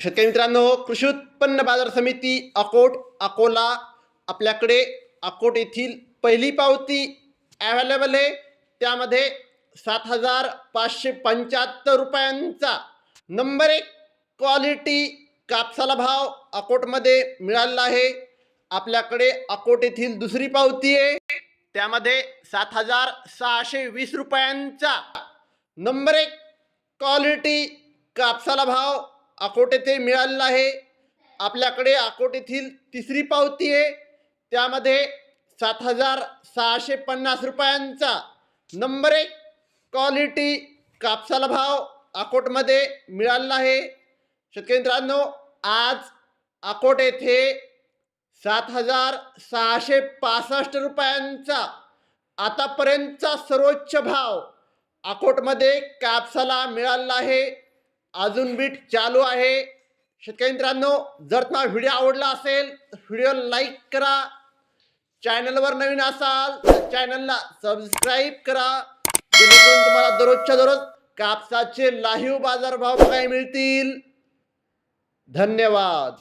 शेतकरी मित्रांनो कृषी उत्पन्न बाजार समिती अकोट अकोला आपल्याकडे अकोट येथील पहिली पावती ॲव्हेलेबल आहे. त्यामध्ये सात हजार पाचशे पंच्याहत्तर रुपयांचा नंबर एक क्वालिटी कापसाला भाव अकोटमध्ये मिळालेला आहे. आपल्याकडे अकोट येथील दुसरी पावती आहे. त्यामध्ये सात हजार सहाशे वीस रुपयांचा नंबर एक क्वालिटी कापसाला भाव अकोट येथे मिळालेला आहे. आपल्याकडे अकोट येथील तिसरी पावती आहे. त्यामध्ये सात हजार सहाशे पन्नास रुपयांचा नंबर एक क्वालिटी कापसाला भाव अकोटमध्ये मिळालेला आहे. शेतकरी आज अकोट येथे सात हजार सहाशे पासष्ट रुपयांचा आतापर्यंतचा सर्वोच्च भाव अकोटमध्ये कापसाला मिळालेला आहे. अजून बीट चालू आहे. शेतकरी मित्रांनो जर तुम्हाला व्हिडिओ आवडला असेल तर व्हिडिओ लाईक करा. चॅनलवर नवीन असाल तर चॅनलला सबस्क्राईब करा. जेणेकरून तुम्हाला दररोजच्या दररोज कापसाचे लाईव्ह बाजारभाव बघायला मिळतील. धन्यवाद.